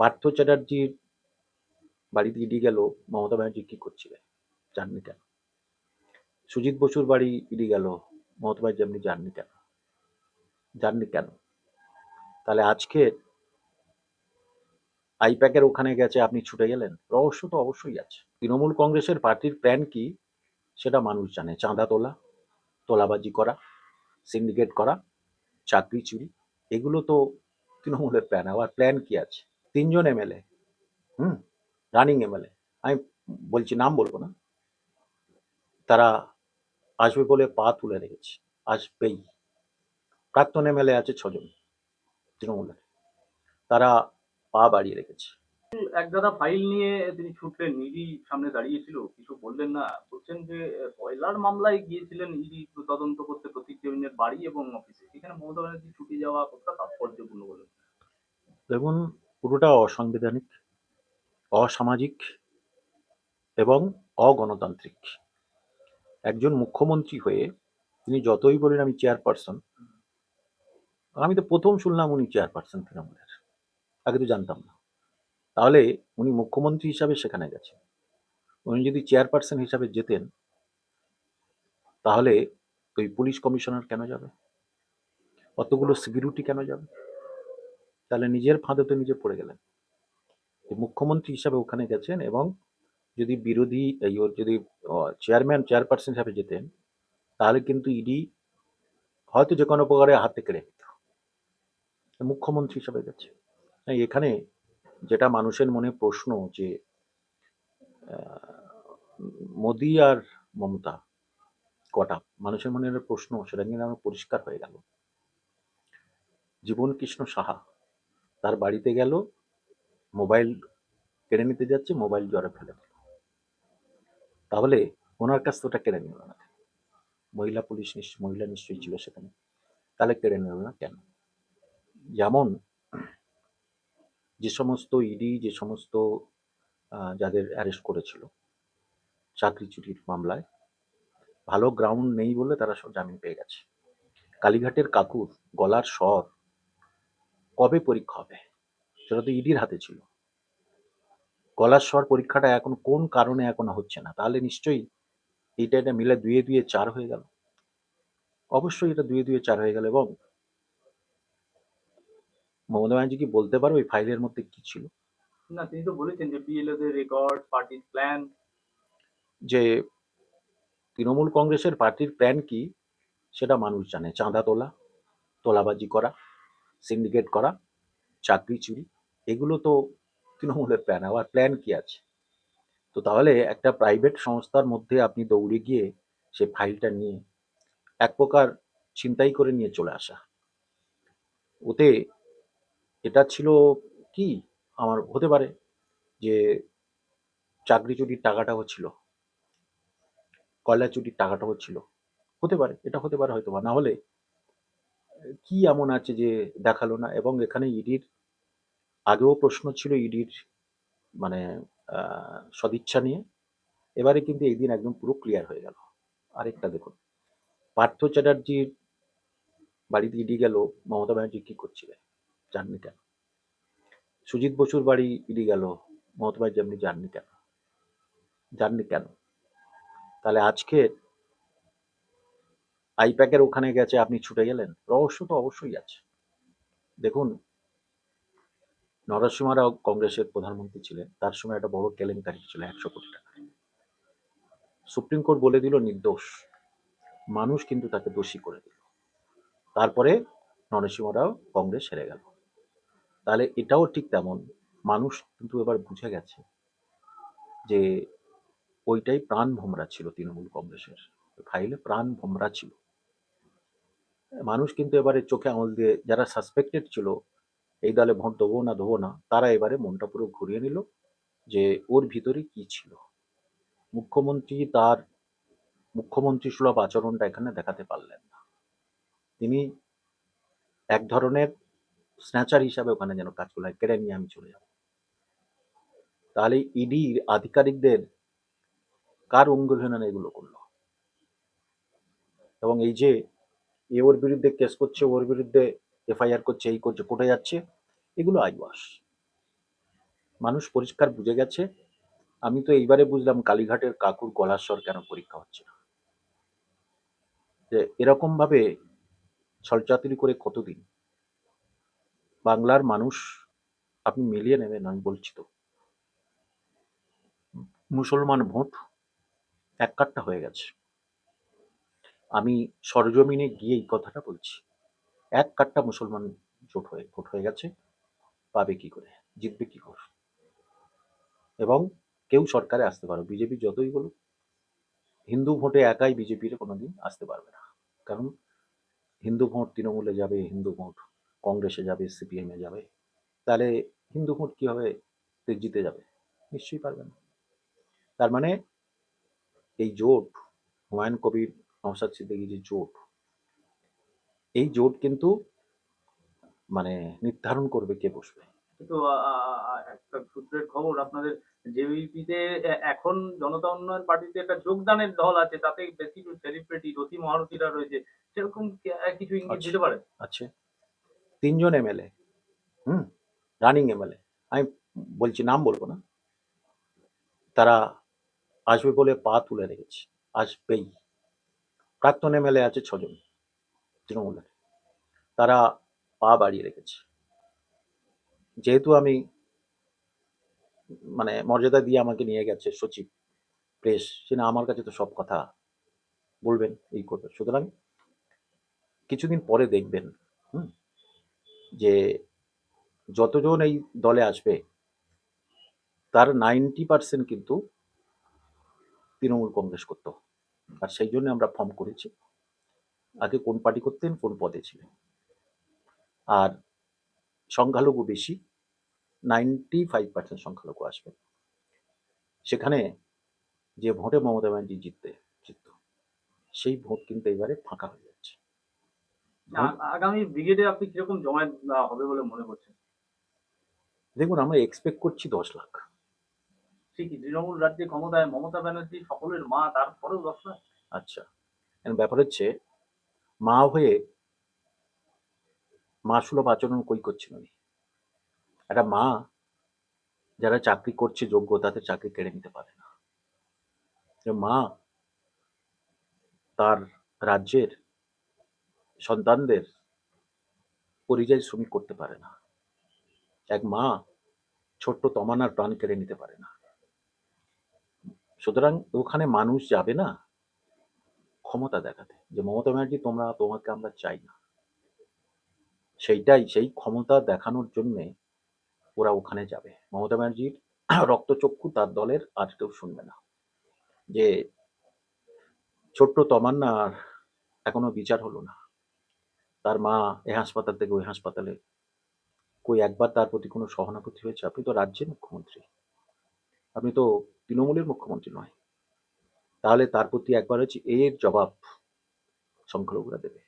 পার্থ চ্যাটার্জির বাড়িতে ইডি গেল, মমতা ব্যানার্জি কি করছিলেন? জাননি কেন? সুজিত বসুর বাড়ি ইডি গেল, মমতা ব্যানার্জি আপনি জাননি কেন? জাননি কেন? তাহলে আজকে আইপ্যাকের ওখানে গেছে, আপনি ছুটে গেলেন? রহস্য তো অবশ্যই আছে। তৃণমূল কংগ্রেসের পার্টির প্ল্যান কি? সেটা মানুষ জানে। চাঁদা তোলা, তোলাবাজি করা, সিন্ডিকেট করা, চাকরি চুরি, এগুলো তো তৃণমূলের প্ল্যান। আবার প্ল্যান কি আছে? তিনজন এমএলএ হুম? Running MLA. আমি বলছি নাম বলব না। তারা আসবে বলে পা তুলে রেখেছে। আসবেই। প্রাক্তন এমএলএ আছে ছজন তৃণমূলের। তারা পা বাড়িয়ে রেখেছে। এক দাদা ফাইল নিয়ে তিনি ছুটলেন ইডি সামনে দাঁড়িয়েছিল। কিছু বললেন না। বলছেন যে কয়লার মামলায় গিয়েছিলেন ইডি তদন্ত করতে প্রতীক দেবিনের বাড়ি এবং অফিসে। এখানে মমতা ব্যানার্জি ছুটে যাওয়া কতটা তাৎপর্যপূর্ণ বলে দেখুন পুরোটা অসাংবিধানিক, অসামাজিক এবং অগণতান্ত্রিক। একজন মুখ্যমন্ত্রী হয়ে তিনি যতই বলেন আমি চেয়ারপারসন, আমি তো প্রথম শুনলাম উনি চেয়ারপারসন তৃণমূলের। আগে তো জানতাম না। তাহলে উনি মুখ্যমন্ত্রী হিসাবে সেখানে গেছেন। উনি যদি চেয়ারপারসন হিসাবে যেতেন, তাহলে ওই পুলিশ কমিশনার কেন যাবে? অতগুলো সিকিউরিটি কেন যাবে? তাহলে নিজের ফাঁদে তো নিজে পড়ে গেলেন। মুখ্যমন্ত্রী হিসাবে ওখানে গেছেন এবং যদি বিরোধী যদি চেয়ারম্যান, চেয়ারপারসন হিসাবে যেতেন, তাহলে কিন্তু ইডি হয়তো যে কোনো প্রকারে হাতে কেড়ে নিত। মুখ্যমন্ত্রী হিসাবে গেছে। তাই এখানে যেটা মানুষের মনে প্রশ্ন যে মোদি আর মমতা কটা? মানুষের মনে প্রশ্ন, সেটা কিন্তু আমার পরিষ্কার হয়ে গেল। জীবন কৃষ্ণ সাহা তার বাড়িতে গেল, মোবাইল কেড়ে নিতে যাচ্ছে, মোবাইল জ্বরে ফেলে দিল। তাহলে ওনার কাছ থেকে ওটা কেড়ে নিল না মহিলা পুলিশ নিশ্চয়, মহিলা নিশ্চয়ই ছিল সেখানে। তাহলে কেড়ে নিল না কেন? যেমন যে সমস্ত ইডি যে সমস্ত যাদের অ্যারেস্ট করেছিল চাকরি চুরির মামলায়, ভালো গ্রাউন্ড নেই বলে তারা সব জামিন পেয়ে গেছে। কালীঘাটের কাকুর গলার স্বর কবে পরীক্ষা হবে? সেটা তো ইডির হাতে ছিল। গলার স্বর পরীক্ষাটা এখন কোন কারণে এখন হচ্ছে না? তাহলে নিশ্চয়ই এইটা এটা মিলে দুয়ে দুয়ে চার হয়ে গেল। অবশ্যই এটা দুয়ে দুয়ে চার হয়ে গেল এবং মমতা ব্যানার্জি কি বলতে পারো ওই ফাইলের মধ্যে কি ছিল? না তিনি তো বলেছেন যে বিএলও দের রেকর্ড পার্টির প্ল্যান যে তৃণমূল কংগ্রেসের পার্টির প্ল্যান কি? সেটা মানুষ জানে। চাঁদা তোলা তোলাবাজি করা। সিন্ডিকেট করা, চাকরি চুরি, এগুলো তো তৃণমূলের প্ল্যান আবার প্ল্যান কি আছে? তো তাহলে একটা প্রাইভেট সংস্থার মধ্যে আপনি দৌড়ে গিয়ে সে ফাইলটা নিয়ে এক প্রকার ছিনতাই করে নিয়ে চলে আসা। ওতে এটা ছিল কি? আমার হতে পারে যে চাকরি চুরির টাকাটাও ছিল, কয়লা চুরির টাকাটাও ছিল, হতে পারে, এটা হতে পারে হয়তো বা, না হলে কি এমন আছে যে দেখাল না? এবং এখানে ইডির আগেও প্রশ্ন ছিল ইডির মানে সদিচ্ছা নিয়ে। এবারে কিন্তু এই দিন একদম পুরো ক্লিয়ার হয়ে গেল। আরেকটা দেখুন, পার্থ চ্যাটার্জির বাড়িতে ইডি গেল, মমতা ব্যানার্জি কি করছিলেন? জাননি কেন? সুজিত বসুর বাড়ি ইডি গেল, মমতা ব্যানার্জি আপনি জাননি কেন? জাননি কেন? তাহলে আজকে আইপ্যাকের ওখানে গেছে, আপনি ছুটে গেলেন? রহস্য তো অবশ্যই আছে। দেখুন, নরসিংহ রাও কংগ্রেসের প্রধানমন্ত্রী ছিলেন, তার সময় একটা বড় কেলেঙ্কারি ছিল একশো কোটি টাকা। সুপ্রিম কোর্ট বলে দিল, নির্দোষ। মানুষ কিন্তু তাকে দোষী করে দিল। তারপরে নরসিংহ রাও কংগ্রেস হেরে গেল। তাহলে এটাও ঠিক তেমন, মানুষ কিন্তু এবার বুঝে গেছে যে ওইটাই প্রাণ ভোমরা ছিল তৃণমূল কংগ্রেসের। ফাইলে প্রাণ ভোমরা ছিল। মানুষ কিন্তু এবারে চোখে আঙুল দিয়ে যারা সাসপেক্টেড ছিল, এই দলে ভোট দেবো না দেবো না, তারা এবারে মনটা পুরো ঘুরিয়ে নিল যে ওর ভিতরে কি ছিল। মুখ্যমন্ত্রী তার মুখ্যমন্ত্রী সুলভ আচরণটা এখানে দেখাতে পারলেন না। তিনি এক ধরনের স্ন্যাচার হিসাবে ওখানে যেন কাজ করলেন, কেড়ে নিয়ে আমি চলে যাব। তাহলে ইডির আধিকারিকদের কার অঙ্গুলহীনন এগুলো করল? এবং এই যে এ ওর বিরুদ্ধে কেস করছে, ওর বিরুদ্ধে এফআইআর করছে, এই করছে কোটে যাচ্ছে, এগুলো আইওয়াস মানুষ পরিষ্কার বুঝে গেছে। আমি তো এইবারে বুঝলাম কালীঘাটের কাকুর গলার স্বর কেন পরীক্ষা হচ্ছে না। যে এরকম ভাবে ছলচাতুরি করে কতদিন? বাংলার মানুষ, আপনি মিলিয়ে নেবেন, আমি বলছি তো। মুসলমান ভোট এক কাট্টা হয়ে গেছে। আমি সরজমিনে গিয়ে এই কথাটা বলছি। এক কাট্টা মুসলমান জোট হয়ে, ভোট হয়ে গেছে, পাবে কি করে? জিতবে কি করে? এবং কেউ সরকারে আসতে পারবে বিজেপি যতই বলুক, হিন্দু ভোটে একাই বিজেপির কোনোদিন আসতে পারবে না। কারণ হিন্দু ভোট তৃণমূলে যাবে, হিন্দু ভোট কংগ্রেসে যাবে, সিপিএমে যাবে, তাহলে হিন্দু ভোট কীভাবে জিতে যাবে? নিশ্চয়ই পারবে না। তার মানে এই জোট হুমায়ুন কবির নওশাদ সিদ্দিকী যে জোট। এই জোট কিন্তু মানে নির্ধারণ করবে কে বসবে। আ- একটা সূত্রের খবর আপনাদের জেভিপিতে এখন জনতা উন্নয়ন পার্টিতে একটা যোগদানের দল আছে তাতে বেশি সেলিব্রিটি রথি মহারথীরা রয়েছে সেরকম কিছু ইঙ্গিত। দিতে পারে? আছে। তিনজন এমএলএ হুম? রানিং এমএলএ আমি বলছি নাম বলব না। তারা আসবে বলে পা তুলে রেখেছে আসবেই। প্রাক্তন এমএলএ আছে ছজন, তৃণমূলের। তারা পা বাড়িয়ে রেখেছে। যেহেতু আমি মানে মর্যাদা দিয়ে আমাকে নিয়ে গেছে সচিব, প্রেস, সে না আমার কাছে তো সব কথা বলবেন, এই করবে। সুতরাং কিছুদিন পরে দেখবেন, হুম, যে যতজন এই দলে আসবে, তার নাইনটি পার্সেন্ট কিন্তু তৃণমূল কংগ্রেস করতো আর সেই জন্য আমরা ফর্ম করেছি। আগে কোন পার্টি করতেন কোন পদে ছিলেন। আর সংখ্যালঘু বেশি নাইনটি ফাইভ পার্সেন্ট সংখ্যালঘু আসবে। সেখানে যে ভোটে মমতা ব্যানার্জি জিততে জিতত সেই ভোট কিন্তু এবারে ফাঁকা হয়ে যাচ্ছে। আগামী ব্রিগেডে আপনি কীরকম জমায়েত হবে বলে মনে করছেন? দেখুন আমরা এক্সপেক্ট করছি দশ লাখ। ঠিকই, তৃণমূল রাজ্যে ক্ষমতায় মমতা ব্যানার্জি সকলের মা, তারপরেও দশ আচ্ছা ব্যাপার হচ্ছে, মা হয়ে মা সুলভ আচরণ কই করছেন উনি? একটা মা যারা চাকরি করছে যোগ্য, তাদের চাকরি কেড়ে নিতে পারে না। মা তার রাজ্যের সন্তানদের পরিযায়ী শ্রমিক করতে পারে না। এক মা ছোট্ট তমানার প্রাণ কেড়ে নিতে পারে না। সুতরাং ওখানে মানুষ যাবে না, ক্ষমতা দেখাতে। যে মমতা ব্যানার্জি, তোমরা, তোমাকে আমরা চাই না। সেইটাই, সেই ক্ষমতা দেখানোর জন্যে ওরা ওখানে যাবে। মমতা ব্যানার্জির রক্তচক্ষু তার দলের আর কেউ শুনবে না। যে ছোট্ট তমান্নার এখনও বিচার হলো না। তার মা এ হাসপাতাল থেকে ওই হাসপাতালে। কই একবার তার প্রতি কোনো সহানুভূতি হয়েছে? আপনি তো রাজ্যের মুখ্যমন্ত্রী। আপনি তো তৃণমূলের মুখ্যমন্ত্রী নয়। তাহলে তার প্রতি একবার হচ্ছে এর জবাব সংখ্যালঘুরা দেবে।